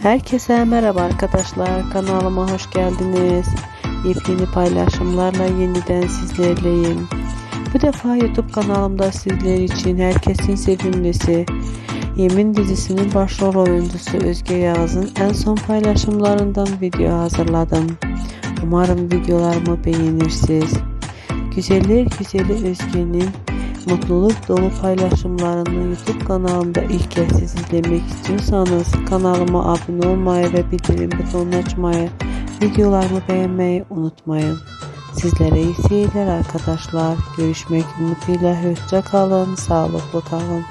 Herkese merhaba arkadaşlar. Kanalıma hoş geldiniz. Yepyeni paylaşımlarla yeniden sizlerleyim. Bu defa YouTube kanalımda sizler için herkesin sevimlisi Yemin dizisinin başrol oyuncusu Özge Yağız'ın en son paylaşımlarından video hazırladım. Umarım videolarımı beğenirsiniz. Güzeller güzeli Özge'nin mutluluk dolu paylaşımlarını YouTube kanalımda ilk kez siz izlemek istiyorsanız kanalıma abone olmayı ve bildirim butonunu açmayı, videolarımı beğenmeyi unutmayın. Sizlere iyi seyirler arkadaşlar. Görüşmek umuduyla hoşça kalın, sağlıklı kalın.